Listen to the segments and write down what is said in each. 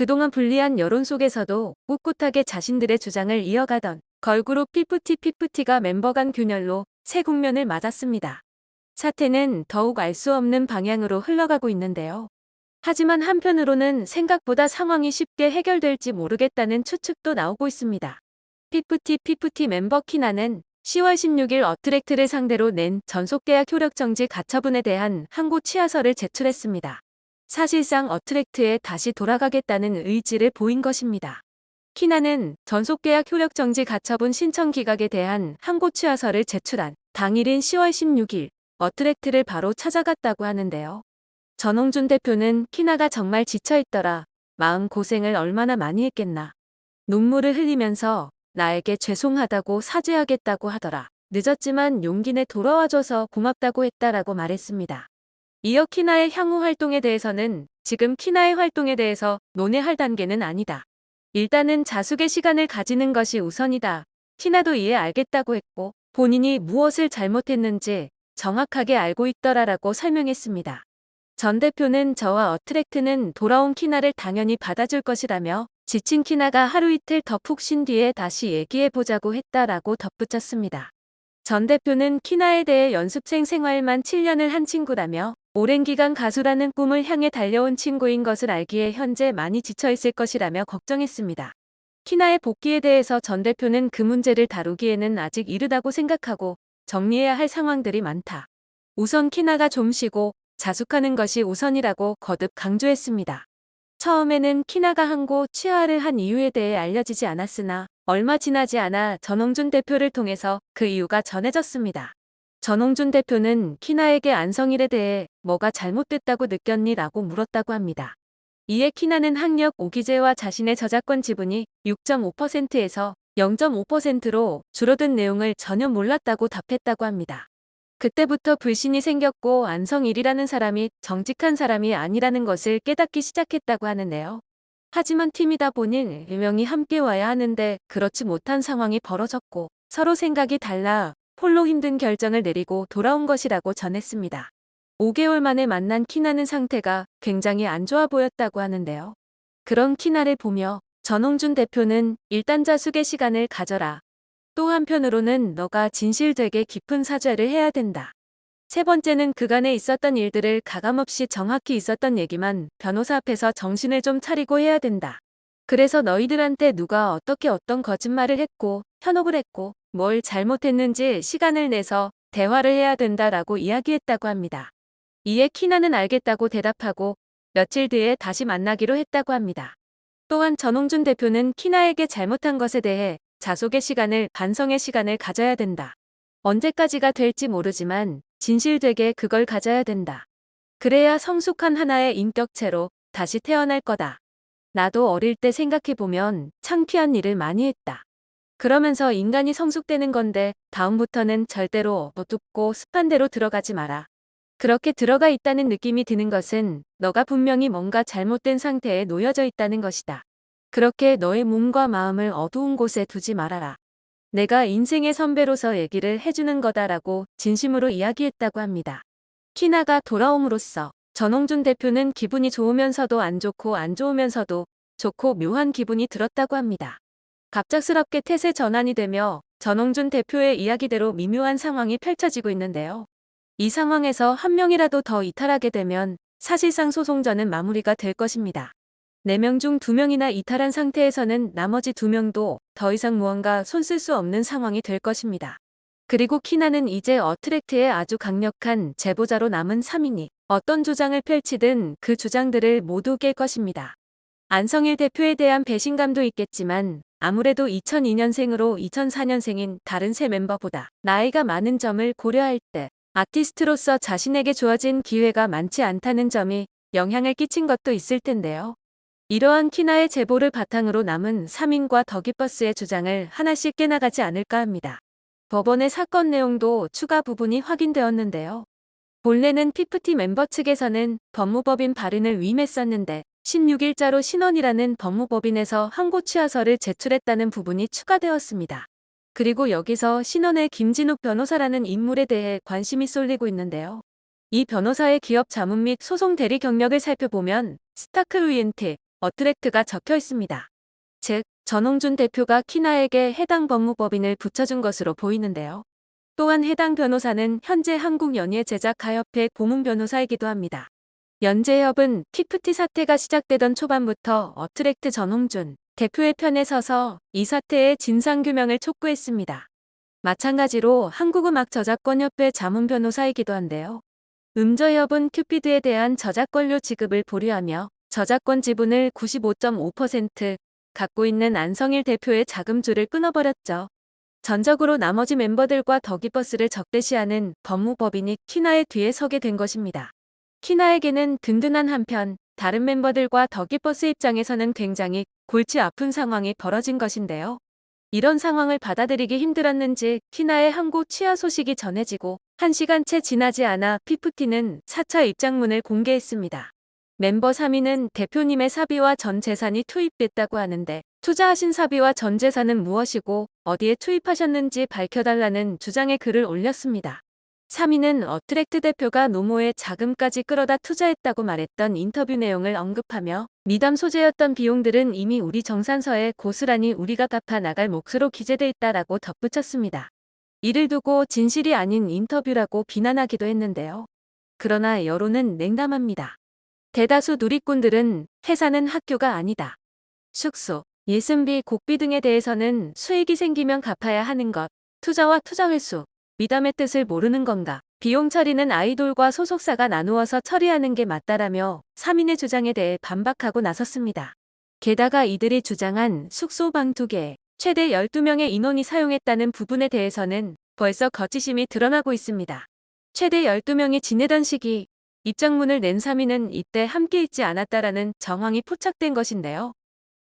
그동안 불리한 여론 속에서도 꿋꿋하게 자신들의 주장을 이어가던 걸그룹 피프티 피프티가 멤버 간 균열로 새 국면을 맞았습니다. 사태는 더욱 알 수 없는 방향으로 흘러가고 있는데요. 하지만 한편으로는 생각보다 상황이 쉽게 해결될지 모르겠다는 추측도 나오고 있습니다. 피프티 피프티 멤버 키나는 10월 16일 어트랙트를 상대로 낸 전속계약 효력정지 가처분에 대한 항고 취하서를 제출했습니다. 사실상 어트랙트에 다시 돌아가겠다는 의지를 보인 것입니다. 키나는 전속계약 효력정지 가처분 신청 기각에 대한 항고 취하서를 제출한 당일인 10월 16일 어트랙트를 바로 찾아갔다고 하는데요. 전홍준 대표는 키나가 정말 지쳐있더라. 마음 고생을 얼마나 많이 했겠나. 눈물을 흘리면서 나에게 죄송하다고 사죄하겠다고 하더라. 늦었지만 용기 내 돌아와줘서 고맙다고 했다라고 말했습니다. 이어 키나의 향후 활동에 대해서는 지금 키나의 활동에 대해서 논의할 단계는 아니다. 일단은 자숙의 시간을 가지는 것이 우선이다. 키나도 이해 알겠다고 했고 본인이 무엇을 잘못했는지 정확하게 알고 있더라라고 설명했습니다. 전 대표는 저와 어트랙트는 돌아온 키나를 당연히 받아줄 것이라며 지친 키나가 하루 이틀 더 푹 쉰 뒤에 다시 얘기해보자고 했다라고 덧붙였습니다. 전 대표는 키나에 대해 연습생 생활만 7년을 한 친구라며 오랜 기간 가수라는 꿈을 향해 달려온 친구인 것을 알기에 현재 많이 지쳐있을 것이라며 걱정했습니다. 키나의 복귀에 대해서 전 대표는 그 문제를 다루기에는 아직 이르다고 생각하고 정리해야 할 상황들이 많다. 우선 키나가 좀 쉬고 자숙하는 것이 우선이라고 거듭 강조했습니다. 처음에는 키나가 항고 취하를 한 이유에 대해 알려지지 않았으나 얼마 지나지 않아 전홍준 대표를 통해서 그 이유가 전해졌습니다. 전홍준 대표는 키나에게 안성일에 대해 뭐가 잘못됐다고 느꼈니? 라고 물었다고 합니다. 이에 키나는 학력 오기재와 자신의 저작권 지분이 6.5%에서 0.5%로 줄어든 내용을 전혀 몰랐다고 답했다고 합니다. 그때부터 불신이 생겼고 안성일이라는 사람이 정직한 사람이 아니라는 것을 깨닫기 시작했다고 하는데요. 하지만 팀이다 보니 일명이 함께 와야 하는데 그렇지 못한 상황이 벌어졌고 서로 생각이 달라 홀로 힘든 결정을 내리고 돌아온 것이라고 전했습니다. 5개월 만에 만난 키나는 상태가 굉장히 안 좋아 보였다고 하는데요. 그런 키나를 보며 전홍준 대표는 일단 자숙의 시간을 가져라. 또 한편으로는 너가 진실되게 깊은 사죄를 해야 된다. 세 번째는 그간에 있었던 일들을 가감없이 정확히 있었던 얘기만 변호사 앞에서 정신을 좀 차리고 해야 된다. 그래서 너희들한테 누가 어떻게 어떤 거짓말을 했고 현혹을 했고 뭘 잘못했는지 시간을 내서 대화를 해야 된다라고 이야기했다고 합니다. 이에 키나는 알겠다고 대답하고 며칠 뒤에 다시 만나기로 했다고 합니다. 또한 전홍준 대표는 키나에게 잘못한 것에 대해 자속의 시간을 반성의 시간을 가져야 된다. 언제까지가 될지 모르지만 진실되게 그걸 가져야 된다. 그래야 성숙한 하나의 인격체로 다시 태어날 거다. 나도 어릴 때 생각해보면 창피한 일을 많이 했다. 그러면서 인간이 성숙되는 건데 다음부터는 절대로 어둡고 습한 데로 들어가지 마라. 그렇게 들어가 있다는 느낌이 드는 것은 너가 분명히 뭔가 잘못된 상태에 놓여져 있다는 것이다. 그렇게 너의 몸과 마음을 어두운 곳에 두지 말아라. 내가 인생의 선배로서 얘기를 해주는 거다라고 진심으로 이야기했다고 합니다. 키나가 돌아옴으로써 전홍준 대표는 기분이 좋으면서도 안 좋고 안 좋으면서도 좋고 묘한 기분이 들었다고 합니다. 갑작스럽게 태세 전환이 되며 전홍준 대표의 이야기대로 미묘한 상황이 펼쳐지고 있는데요. 이 상황에서 한 명이라도 더 이탈하게 되면 사실상 소송전은 마무리가 될 것입니다. 4명 중 2명이나 이탈한 상태에서는 나머지 2명도 더 이상 무언가 손쓸 수 없는 상황이 될 것입니다. 그리고 키나는 이제 어트랙트의 아주 강력한 제보자로 남은 3인이 어떤 주장을 펼치든 그 주장들을 모두 깰 것입니다. 안성일 대표에 대한 배신감도 있겠지만 아무래도 2002년생으로 2004년생인 다른 세 멤버보다 나이가 많은 점을 고려할 때 아티스트로서 자신에게 주어진 기회가 많지 않다는 점이 영향을 끼친 것도 있을 텐데요. 이러한 키나의 제보를 바탕으로 남은 3인과 더기버스의 주장을 하나씩 깨나가지 않을까 합니다. 법원의 사건 내용도 추가 부분이 확인되었는데요. 본래는 피프티 멤버 측에서는 법무법인 발인을 위임했었는데 16일자로 신원이라는 법무법인에서 항고 취하서를 제출했다는 부분이 추가되었습니다. 그리고 여기서 신원의 김진욱 변호사라는 인물에 대해 관심이 쏠리고 있는데요. 이 변호사의 기업 자문 및 소송 대리 경력을 살펴보면 스타크 루이엔트, 어트랙트가 적혀 있습니다. 즉, 전홍준 대표가 키나에게 해당 법무법인을 붙여준 것으로 보이는데요. 또한 해당 변호사는 현재 한국연예 제작가협회 고문 변호사이기도 합니다. 연재협은 피프티 사태가 시작되던 초반부터 어트랙트 전홍준 대표의 편에 서서 이 사태의 진상규명을 촉구했습니다. 마찬가지로 한국음악 저작권협회 자문 변호사이기도 한데요. 음저협은 큐피드에 대한 저작권료 지급을 보류하며 저작권 지분을 95.5% 갖고 있는 안성일 대표의 자금줄을 끊어버렸죠. 전적으로 나머지 멤버들과 더기버스를 적대시하는 법무법인이 키나의 뒤에 서게 된 것입니다. 키나에게는 든든한 한편 다른 멤버들과 더기버스 입장에서는 굉장히 골치 아픈 상황이 벌어진 것인데요. 이런 상황을 받아들이기 힘들었는지 키나의 항고 취하 소식이 전해지고 1시간 채 지나지 않아 피프티는 4차 입장문을 공개했습니다. 멤버 3위는 대표님의 사비와 전 재산이 투입됐다고 하는데 투자하신 사비와 전 재산은 무엇이고 어디에 투입하셨는지 밝혀달라는 주장의 글을 올렸습니다. 3위는 어트랙트 대표가 노모에 자금까지 끌어다 투자했다고 말했던 인터뷰 내용을 언급하며 미담 소재였던 비용들은 이미 우리 정산서에 고스란히 우리가 갚아 나갈 몫으로 기재돼 있다라고 덧붙였습니다. 이를 두고 진실이 아닌 인터뷰라고 비난하기도 했는데요. 그러나 여론은 냉담합니다. 대다수 누리꾼들은 회사는 학교가 아니다. 숙소, 예습비, 곡비 등에 대해서는 수익이 생기면 갚아야 하는 것, 투자와 투자 횟수, 미담의 뜻을 모르는 건가. 비용 처리는 아이돌과 소속사가 나누어서 처리하는 게 맞다라며 3인의 주장에 대해 반박하고 나섰습니다. 게다가 이들이 주장한 숙소 방 2개, 최대 12명의 인원이 사용했다는 부분에 대해서는 벌써 거치심이 드러나고 있습니다. 최대 12명이 지내던 시기, 입장문을 낸 3인은 이때 함께 있지 않았다라는 정황이 포착된 것인데요.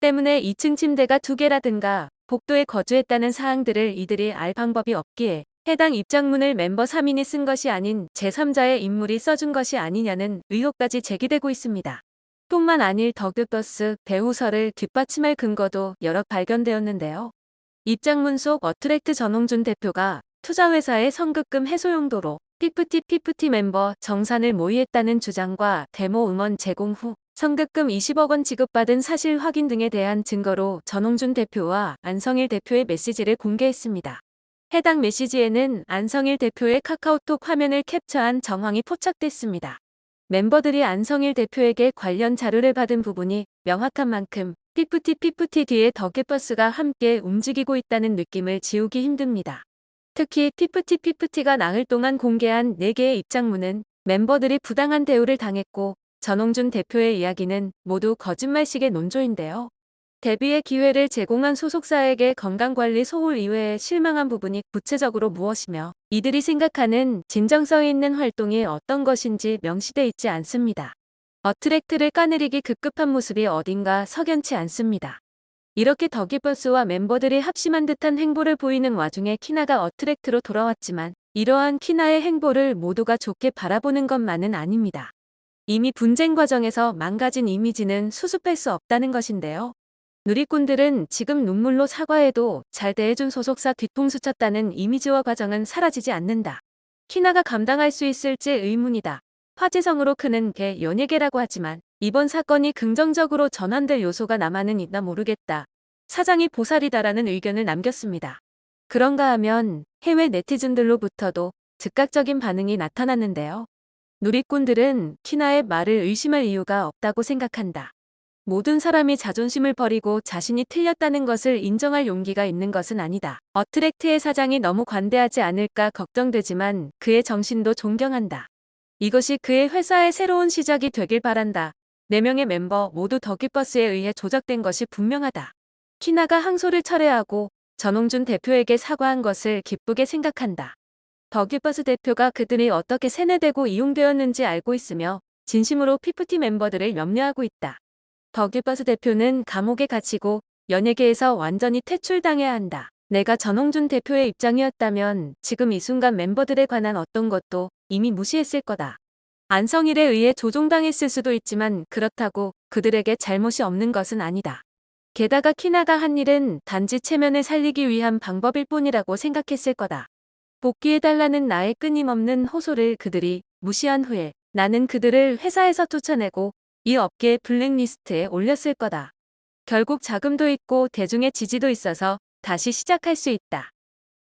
때문에 2층 침대가 2개라든가 복도에 거주했다는 사항들을 이들이 알 방법이 없기에 해당 입장문을 멤버 3인이 쓴 것이 아닌 제3자의 인물이 써준 것이 아니냐는 의혹까지 제기되고 있습니다. 뿐만 아닐 더그버스 배우설을 뒷받침할 근거도 여러 발견되었는데요. 입장문 속 어트랙트 전홍준 대표가 투자회사의 선급금 해소 용도로 피프티 피프티 멤버 정산을 모의했다는 주장과 데모 음원 제공 후 선급금 20억 원 지급받은 사실 확인 등에 대한 증거로 전홍준 대표와 안성일 대표의 메시지를 공개했습니다. 해당 메시지에는 안성일 대표의 카카오톡 화면을 캡처한 정황이 포착됐습니다. 멤버들이 안성일 대표에게 관련 자료를 받은 부분이 명확한 만큼 피프티 피프티 뒤에 더게버스가 함께 움직이고 있다는 느낌을 지우기 힘듭니다. 특히 피프티 피프티가 나흘 동안 공개한 4개의 입장문은 멤버들이 부당한 대우를 당했고 전홍준 대표의 이야기는 모두 거짓말식의 논조인데요. 데뷔의 기회를 제공한 소속사에게 건강관리 소홀 이외에 실망한 부분이 구체적으로 무엇이며 이들이 생각하는 진정성 있는 활동이 어떤 것인지 명시돼 있지 않습니다. 어트랙트를 까내리기 급급한 모습이 어딘가 석연치 않습니다. 이렇게 더기버스와 멤버들이 합심한 듯한 행보를 보이는 와중에 키나가 어트랙트로 돌아왔지만 이러한 키나의 행보를 모두가 좋게 바라보는 것만은 아닙니다. 이미 분쟁 과정에서 망가진 이미지는 수습할 수 없다는 것인데요. 누리꾼들은 지금 눈물로 사과해도 잘 대해준 소속사 뒤통수 쳤다는 이미지와 과정은 사라지지 않는다. 키나가 감당할 수 있을지 의문이다. 화제성으로 크는 게 연예계라고 하지만 이번 사건이 긍정적으로 전환될 요소가 남아는 있나 모르겠다. 사장이 보살이다라는 의견을 남겼습니다. 그런가 하면 해외 네티즌들로부터도 즉각적인 반응이 나타났는데요. 누리꾼들은 키나의 말을 의심할 이유가 없다고 생각한다. 모든 사람이 자존심을 버리고 자신이 틀렸다는 것을 인정할 용기가 있는 것은 아니다. 어트랙트의 사장이 너무 관대하지 않을까 걱정되지만 그의 정신도 존경한다. 이것이 그의 회사의 새로운 시작이 되길 바란다. 4명의 멤버 모두 더기버스에 의해 조작된 것이 분명하다. 키나가 항소를 철회하고 전홍준 대표에게 사과한 것을 기쁘게 생각한다. 더기버스 대표가 그들이 어떻게 세뇌되고 이용되었는지 알고 있으며 진심으로 피프티 멤버들을 염려하고 있다. 더기버스 대표는 감옥에 갇히고 연예계에서 완전히 퇴출당해야 한다. 내가 전홍준 대표의 입장이었다면 지금 이 순간 멤버들에 관한 어떤 것도 이미 무시했을 거다. 안성일에 의해 조종당했을 수도 있지만 그렇다고 그들에게 잘못이 없는 것은 아니다. 게다가 키나가 한 일은 단지 체면을 살리기 위한 방법일 뿐이라고 생각했을 거다. 복귀해달라는 나의 끊임없는 호소를 그들이 무시한 후에 나는 그들을 회사에서 쫓아내고 이 업계의 블랙리스트에 올렸을 거다. 결국 자금도 있고 대중의 지지도 있어서 다시 시작할 수 있다.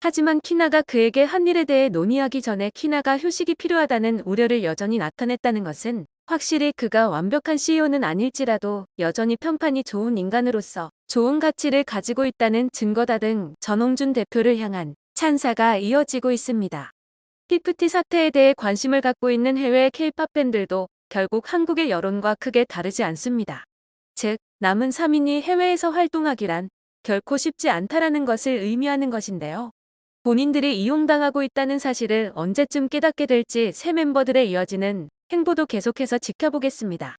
하지만 키나가 그에게 한 일에 대해 논의하기 전에 키나가 휴식이 필요하다는 우려를 여전히 나타냈다는 것은 확실히 그가 완벽한 CEO는 아닐지라도 여전히 평판이 좋은 인간으로서 좋은 가치를 가지고 있다는 증거다 등 전홍준 대표를 향한 찬사가 이어지고 있습니다. 피프티 사태에 대해 관심을 갖고 있는 해외 케이팝 팬들도 결국 한국의 여론과 크게 다르지 않습니다. 즉, 남은 3인이 해외에서 활동하기란 결코 쉽지 않다라는 것을 의미하는 것인데요. 본인들이 이용당하고 있다는 사실을 언제쯤 깨닫게 될지 새 멤버들의 이어지는 행보도 계속해서 지켜보겠습니다.